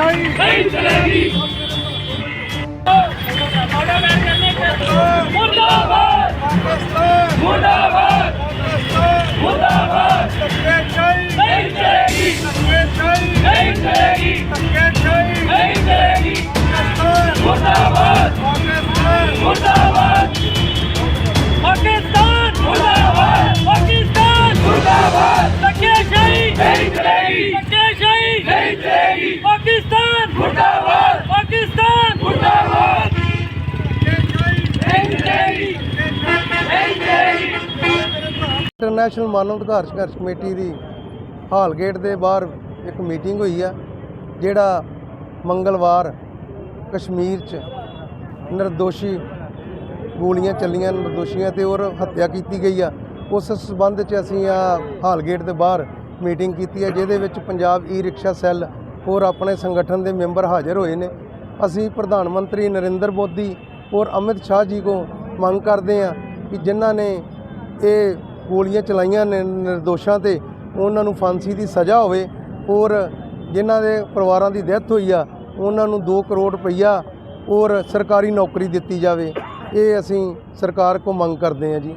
ਧੱਕੇਸ਼ਾਹੀ ਨਹੀਂ ਚਲੇਗੀ ਮੁਰਦਾਬਾਦ। ਮੁਰਦਾਬਾਦ। ਪਾਕਿਸਤਾਨ। ਮੁਰਦਾਬਾਦ। ਪਾਕਿਸਤਾਨ। ਮੁਰਦਾਬਾਦ। ਇੰਟਰਨੈਸ਼ਨਲ ਮਾਨਵ ਅਧਿਕਾਰ ਸੰਘਰਸ਼ ਕਮੇਟੀ ਦੀ ਹਾਲ ਗੇਟ ਦੇ ਬਾਹਰ ਇੱਕ ਮੀਟਿੰਗ ਹੋਈ ਆ, ਜਿਹੜਾ ਮੰਗਲਵਾਰ ਕਸ਼ਮੀਰ 'ਚ ਨਿਰਦੋਸ਼ੀ ਗੋਲੀਆਂ ਚੱਲੀਆਂ, ਨਿਰਦੋਸ਼ੀਆਂ ਤੇ ਔਰ ਹੱਤਿਆ ਕੀਤੀ ਗਈ ਆ। ਉਸ ਸਬੰਧ 'ਚ ਅਸੀਂ ਆ ਹਾਲ ਗੇਟ ਦੇ ਬਾਹਰ ਮੀਟਿੰਗ ਕੀਤੀ ਹੈ ਜਿਹਦੇ ਵਿੱਚ ਪੰਜਾਬ ਈ ਰਿਕਸ਼ਾ ਸੈੱਲ ਔਰ ਆਪਣੇ ਸੰਗਠਨ ਦੇ ਮੈਂਬਰ ਹਾਜ਼ਰ ਹੋਏ ਨੇ। ਅਸੀਂ ਪ੍ਰਧਾਨ ਮੰਤਰੀ ਨਰਿੰਦਰ ਮੋਦੀ ਔਰ ਅਮਿਤ ਸ਼ਾਹ ਜੀ ਕੋ ਮੰਗ ਕਰਦੇ ਆ ਕਿ ਜਿਨ੍ਹਾਂ ਨੇ ਇਹ ਗੋਲੀਆਂ ਚਲਾਈਆਂ ਨੇ ਨਿਰਦੋਸ਼ਾਂ ਤੇ ਉਹਨਾਂ ਨੂੰ ਫਾਂਸੀ ਦੀ ਸਜ਼ਾ ਹੋਵੇ ਔਰ ਜਿਨ੍ਹਾਂ ਦੇ ਪਰਿਵਾਰਾਂ ਦੀ ਡੈਥ ਹੋਈ ਆ, ਉਹਨਾਂ ਨੂੰ 2 ਕਰੋੜ ਰੁਪਈਆ ਔਰ ਸਰਕਾਰੀ ਨੌਕਰੀ ਦਿੱਤੀ ਜਾਵੇ। ਇਹ ਅਸੀਂ ਸਰਕਾਰ ਕੋ ਮੰਗ ਕਰਦੇ ਹਾਂ ਜੀ।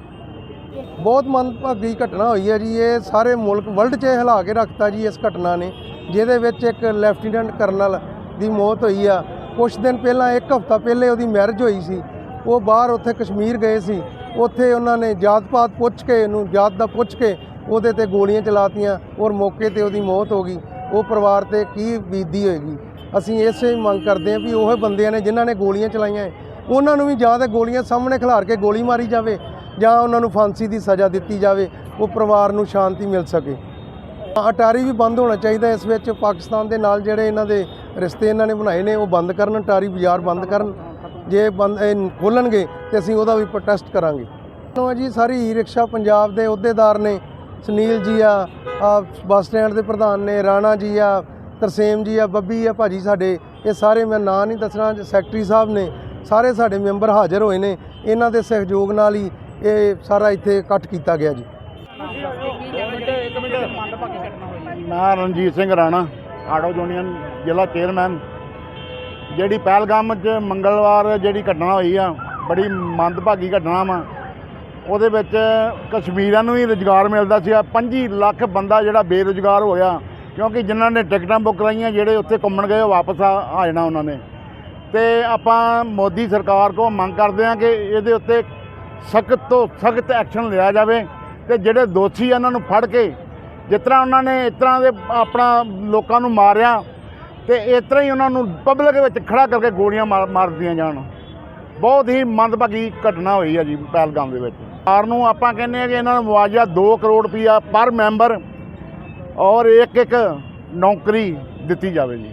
ਬਹੁਤ ਮੰਦਭਾਗੀ ਘਟਨਾ ਹੋਈ ਹੈ ਜੀ। ਇਹ ਸਾਰੇ ਮੁਲਕ ਵਰਲਡ 'ਚ ਹਿਲਾ ਕੇ ਰੱਖਤਾ ਜੀ ਇਸ ਘਟਨਾ ਨੇ। ਜਿਹਦੇ ਵਿੱਚ ਇੱਕ ਲੈਫਟੀਨੈਂਟ ਕਰਨਲ ਦੀ ਮੌਤ ਹੋਈ ਆ। ਕੁਝ ਦਿਨ ਪਹਿਲਾਂ, ਇੱਕ ਹਫ਼ਤਾ ਪਹਿਲੇ ਉਹਦੀ ਮੈਰਿਜ ਹੋਈ ਸੀ। ਉਹ ਬਾਹਰ ਉੱਥੇ ਕਸ਼ਮੀਰ ਗਏ ਸੀ। ਉੱਥੇ ਉਹਨਾਂ ਨੇ ਜਾਤ ਪਾਤ ਪੁੱਛ ਕੇ ਇਹਨੂੰ ਜਾਤ ਦਾ ਪੁੱਛ ਕੇ ਉਹਦੇ ਤੇ ਗੋਲੀਆਂ ਚਲਾਤੀਆਂ ਔਰ ਮੌਕੇ ਤੇ ਉਹਦੀ ਮੌਤ ਹੋ ਗਈ। ਉਹ ਪਰਿਵਾਰ ਤੇ ਕੀ ਬੀਤਦੀ ਹੋਏਗੀ? ਅਸੀਂ ਇਸੇ ਮੰਗ ਕਰਦੇ ਹਾਂ ਵੀ ਉਹ ਬੰਦਿਆਂ ਨੇ ਜਿਨ੍ਹਾਂ ਨੇ ਗੋਲੀਆਂ ਚਲਾਈਆਂ ਉਹਨਾਂ ਨੂੰ ਵੀ ਜਾਂ ਤਾਂ ਗੋਲੀਆਂ ਸਾਹਮਣੇ ਖਿਲਾਰ ਕੇ ਗੋਲੀ ਮਾਰੀ ਜਾਵੇ ਜਾਂ ਉਹਨਾਂ ਨੂੰ ਫਾਂਸੀ ਦੀ ਸਜ਼ਾ ਦਿੱਤੀ ਜਾਵੇ, ਉਹ ਪਰਿਵਾਰ ਨੂੰ ਸ਼ਾਂਤੀ ਮਿਲ ਸਕੇ। ਅਟਾਰੀ ਵੀ ਬੰਦ ਹੋਣਾ ਚਾਹੀਦਾ ਇਸ ਵਿੱਚ। ਪਾਕਿਸਤਾਨ ਦੇ ਨਾਲ ਜਿਹੜੇ ਇਹਨਾਂ ਦੇ ਰਿਸ਼ਤੇ ਇਹਨਾਂ ਨੇ ਬਣਾਏ ਨੇ, ਉਹ ਬੰਦ ਕਰਨ, ਅਟਾਰੀ ਬਾਜ਼ਾਰ ਬੰਦ ਕਰਨ। ਜੇ ਬੰਦ, ਇਹ ਖੋਲਣਗੇ ਤੇ ਅਸੀਂ ਉਹਦਾ ਵੀ ਪ੍ਰੋਟੈਸਟ ਕਰਾਂਗੇ। ਨੋ ਜੀ, ਸਾਰੀ ਈ ਰਿਕਸ਼ਾ ਪੰਜਾਬ ਦੇ ਅਹੁਦੇਦਾਰ ਨੇ, ਸੁਨੀਲ ਜੀ ਆ ਆ ਬੱਸ ਸਟੈਂਡ ਦੇ ਪ੍ਰਧਾਨ ਨੇ, ਰਾਣਾ ਜੀ ਆ, ਤਰਸੇਮ ਜੀ ਆ, ਬੱਬੀ ਆ, ਭਾਜੀ ਸਾਡੇ, ਇਹ ਸਾਰੇ ਮੈਂ ਨਾਂ ਨਹੀਂ ਦੱਸਣਾ ਸੈਕਟਰੀ ਸਾਹਿਬ ਨੇ, ਸਾਰੇ ਸਾਡੇ ਮੈਂਬਰ ਹਾਜ਼ਰ ਹੋਏ ਨੇ। ਇਹਨਾਂ ਦੇ ਸਹਿਯੋਗ ਨਾਲ ਹੀ ਇਹ ਸਾਰਾ ਇੱਥੇ ਇਕੱਠ ਕੀਤਾ ਗਿਆ ਜੀ। ਮੈਂ ਰਣਜੀਤ ਸਿੰਘ ਰਾਣਾ ਆਟੋ ਯੂਨੀਅਨ ਜ਼ਿਲ੍ਹਾ ਚੇਅਰਮੈਨ ਜਿਹੜੀ ਪਹਿਲਗਾਮ 'ਚ ਮੰਗਲਵਾਰ ਜਿਹੜੀ ਘਟਨਾ ਹੋਈ ਆ, ਬੜੀ ਮੰਦਭਾਗੀ ਘਟਨਾ ਵਾ। ਉਹਦੇ ਵਿੱਚ ਕਸ਼ਮੀਰਾਂ ਨੂੰ ਹੀ ਰੁਜ਼ਗਾਰ ਮਿਲਦਾ ਸੀ। 25 ਲੱਖ ਬੰਦਾ ਜਿਹੜਾ ਬੇਰੁਜ਼ਗਾਰ ਹੋ ਗਿਆ ਕਿਉਂਕਿ ਜਿਨ੍ਹਾਂ ਨੇ ਟਿਕਟਾਂ ਬੁੱਕ ਕਰਾਈਆਂ, ਜਿਹੜੇ ਉੱਥੇ ਘੁੰਮਣ ਗਏ, ਉਹ ਵਾਪਸ ਆ ਆ ਜਾਣਾ ਉਹਨਾਂ ਨੇ। ਤੇ ਆਪਾਂ ਮੋਦੀ ਸਰਕਾਰ ਕੋਲ ਮੰਗ ਕਰਦੇ ਹਾਂ ਕਿ ਇਹਦੇ ਉੱਤੇ ਸਖਤ ਤੋਂ ਸਖਤ ਐਕਸ਼ਨ ਲਿਆ ਜਾਵੇ ਤੇ ਜਿਹੜੇ ਦੋਸ਼ੀ ਆ ਉਹਨਾਂ ਨੂੰ ਫੜ ਕੇ ਜਿਸ ਤਰ੍ਹਾਂ ਉਹਨਾਂ ਨੇ ਇਸ ਤਰ੍ਹਾਂ ਦੇ ਆਪਣਾ ਲੋਕਾਂ ਨੂੰ ਮਾਰਿਆ ਤੇ ਇਸ ਤਰ੍ਹਾਂ ਹੀ ਉਹਨਾਂ ਨੂੰ ਪਬਲਿਕ ਵਿੱਚ ਖੜਾ ਕਰਕੇ ਗੋਲੀਆਂ ਮਾਰ ਮਾਰ ਦਿੱਤੀਆਂ ਜਾਣ। ਬਹੁਤ ਹੀ ਮੰਦਭਾਗੀ ਘਟਨਾ ਹੋਈ ਹੈ ਜੀ ਪਹਿਲਗਾਮ ਦੇ ਵਿੱਚ। ਸਰਕਾਰ ਨੂੰ ਆਪਾਂ ਕਹਿੰਦੇ ਆ ਕਿ ਇਹਨਾਂ ਨੂੰ ਮੁਆਵਜ਼ਾ 2 ਕਰੋੜ ਰੁਪਈਆ ਪਰ ਮੈਂਬਰ ਔਰ ਇੱਕ ਇੱਕ ਨੌਕਰੀ ਦਿੱਤੀ ਜਾਵੇ ਜੀ।